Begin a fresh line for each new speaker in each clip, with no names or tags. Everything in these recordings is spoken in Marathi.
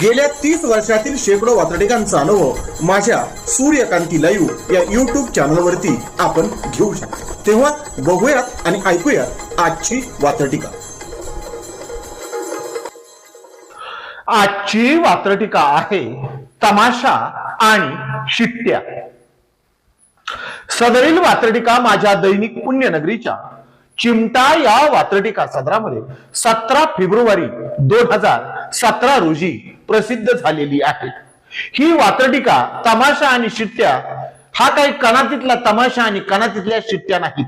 गेल्या तीस वर्षातील शेकडो वातडिकांचा अनुभव माझ्या सूर्यकांती लाईव्ह या युट्यूब चॅनलवरती आपण घेऊ शकतो. तेव्हा बघूयात आणि ऐकूयात आजची वातडिका
आजची वात्रटिका आहे तमाशा आणि शिट्ट्या. सदरील वात्रटिका माझ्या दैनिक पुण्यनगरीच्या चिमटा या वात्रटिका सदरामध्ये सतरा फेब्रुवारी दोन हजार सतरा रोजी प्रसिद्ध झालेली आहे. ही वात्रटिका तमाशा आणि शिट्ट्या हा काही कणातीतला तमाशा आणि कणातीतल्या शिट्ट्या नाहीत.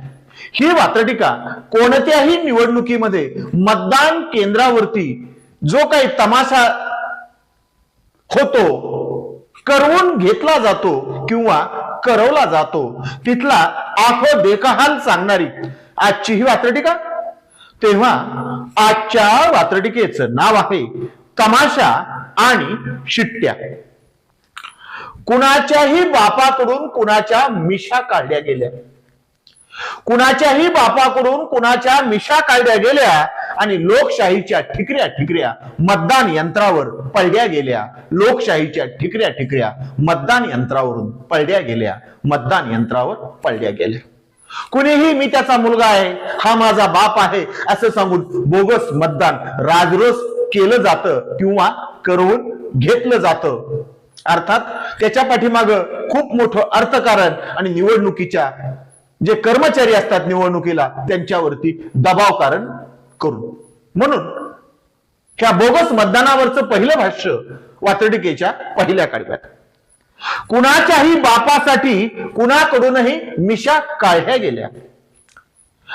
ही वात्रटिका कोणत्याही निवडणुकीमध्ये मतदान केंद्रावरती जो काही तमाशा होतो करवून घेतला जातो किंवा करवला जातो तिथला आखो बेकहाल सांगणारी आजची ही वात्रटिका? तेव्हा आजच्या वात्रटिकेचं नाव आहे तमाशा आणि शिट्ट्या. कुणाच्याही बापाकडून कुणाच्या मिशा काढल्या गेल्या. कुणाच्याही बापाकडून कुणाच्या मिशा काढल्या गेल्या आणि लोकशाहीच्या ठिकऱ्या ठिकऱ्या मतदान यंत्रावर पळल्या गेल्या. लोकशाहीच्या ठिकऱ्या ठिकऱ्या मतदान यंत्रावरून पळल्या गेल्या. मतदान यंत्रावर पळल्या गेल्या. कुणीही मी त्याचा मुलगा आहे हा माझा बाप आहे असं सांगून बोगस मतदान राजरोस केलं जातं किंवा करून घेतलं जातं. अर्थात त्याच्या पाठीमाग खूप मोठं अर्थकारण आणि निवडणुकीच्या जे कर्मचारी असतात निवडणुकीला त्यांच्यावरती दबाव कारण करून. म्हणून ह्या बोगस मतदानावरचं पहिलं भाष्य वातडिकेच्या पहिल्या काढव्यात कुणाच्याही बापासाठी कुणाकडूनही मिशा काढल्या गेल्या.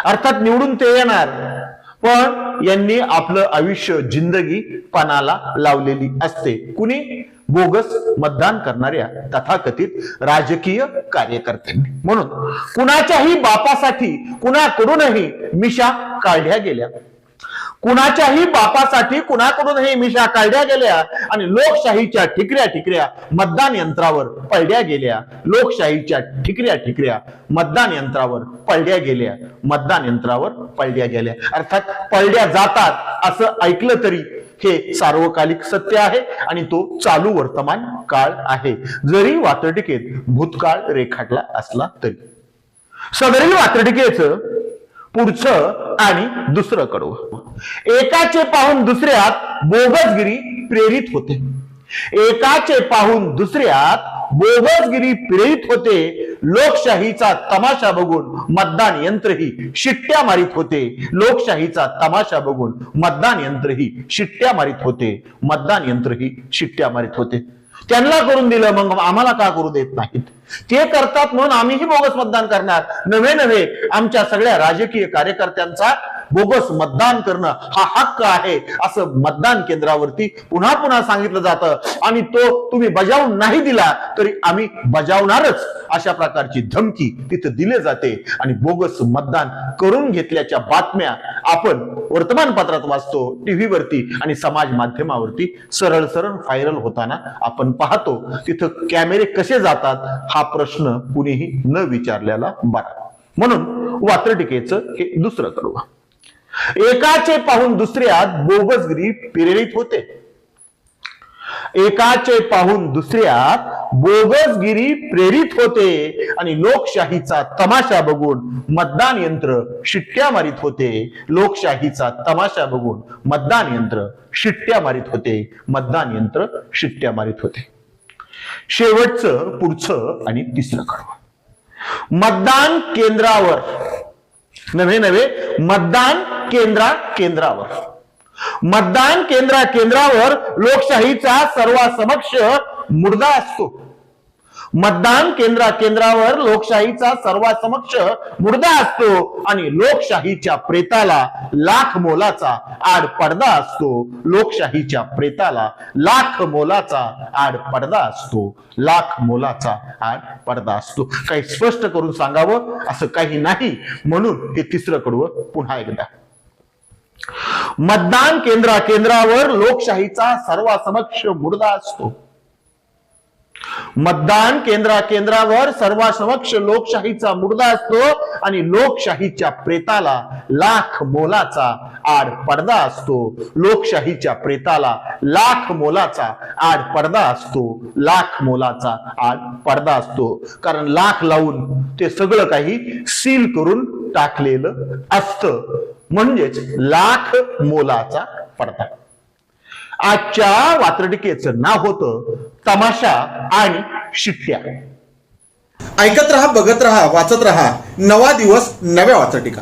अर्थात निवडून ते येणार. पण यांनी आपलं आयुष्य जिंदगी पणाला लावलेली असते. कुणी? बोगस मतदान करणाऱ्या तथाकथित राजकीय कार्यकर्त्यांनी. म्हणून कुणाच्याही बापासाठी कुणाकडूनही मिशा काढल्या गेल्या. कुणाच्याही बापासाठी कुणाकडूनही मिशा काढल्या गेल्या आणि लोकशाहीच्या ठिकऱ्या ठिकऱ्या मतदान यंत्रावर पळल्या गेल्या. लोकशाहीच्या ठिकऱ्या ठिकऱ्या मतदान यंत्रावर पळल्या गेल्या. मतदान यंत्रावर पळल्या गेल्या. अर्थात पळल्या जातात असं ऐकलं तरी हे सार्वकालिक सत्य आहे आणि तो चालू वर्तमान काळ आहे. जरी वात्रटिकेत भूतकाळ रेखाटला असला तरी. सदरील वात्रटिकेचं पुढचं आणि दुसरं कडवं एकाचे पाहून दुसऱ्यात बोगसगिरी प्रेरित होते. एकाचे पाहून दुसऱ्यात बोगसगिरी प्रेरित होते. लोकशाहीचा तमाशा बघून मतदान यंत्रही शिट्ट्या मारित होते. लोकशाहीचा तमाशा बघून मतदान यंत्रही शिट्ट्या मारित होते. मतदान यंत्रही शिट्ट्या मारित होते. त्यांना करून दिलं मग आम्हाला का करू देत नाहीत? ते करतात म्हणून आम्हीही बोगस मतदान करणार. नव्हे नव्हे आमच्या सगळ्या राजकीय कार्यकर्त्यांचा बोगस मतदान करणं हा हक्क आहे असं मतदान केंद्रावरती पुन्हा पुन्हा सांगितलं जातं. आणि तो तुम्ही बजावून नाही दिला तरी आम्ही बजावणारच अशा प्रकारची धमकी तिथं दिले जाते. आणि बोगस मतदान करून घेतल्याच्या बातम्या आपण वर्तमानपत्रात वाचतो टीव्हीवरती आणि समाज माध्यमावरती सरळ सरळ व्हायरल होताना आपण पाहतो. तिथं कॅमेरे कसे जातात हा प्रश्न कुणीही न विचारलेला बरा. म्हणून वात्रटिकेचं हे दुसरं कडवं एकाचे पाहून दुसऱ्यात बोगसगिरी प्रेरित होते. एकाचे पाहून दुसऱ्यात बोगसगिरी प्रेरित होते आणि लोकशाहीचा तमाशा बघून मतदान यंत्र शिट्ट्या मारित होते. लोकशाहीचा तमाशा बघून मतदान यंत्र शिट्ट्या मारित होते. मतदान यंत्र शिट्ट्या मारित होते. शेवटचं पुढचं आणि तिसरं कडवं. मतदान केंद्रावर नव्हे नव्हे मतदान केंद्रा केंद्रावर. मतदान केंद्रा केंद्रावर लोकशाहीचा सर्वासमक्ष मुर्दा असतो. मतदान केंद्रा केंद्रावर लोकशाहीचा सर्वासमक्ष मुर्दा असतो आणि लोकशाहीच्या प्रेताला लाख मोलाचा आड पडदा असतो. लोकशाहीच्या प्रेताला लाख मोलाचा आड पडदा असतो. लाख मोलाचा आड पडदा असतो. काही स्पष्ट करून सांगावं? असं काही नाही. म्हणून हे तिसरं कडवं पुन्हा एकदा. मतदान केंद्रा केंद्रावर लोकशाहीचा सर्वासमक्ष मुर्दा असतो. मतदान केंद्रा केंद्रावर सर्वासमक्ष लोकशाहीचा मुर्दा असतो आणि लोकशाहीच्या प्रेताला लाख मोलाचा आड पडदा असतो. लोकशाहीच्या प्रेताला लाख मोलाचा आड पडदा असतो. लाख मोलाचा आड पडदा असतो. कारण लाख लावून ते सगळं काही सील करून टाकलेलं असतं. म्हणजेच लाख मोलाचा पडता आजच्या वात्रटिकेचं नाव होतं तमाशा आणि शिट्ट्या.
ऐकत रहा बघत रहा वाचत रहा. नवा दिवस नव्या वात्रटिका.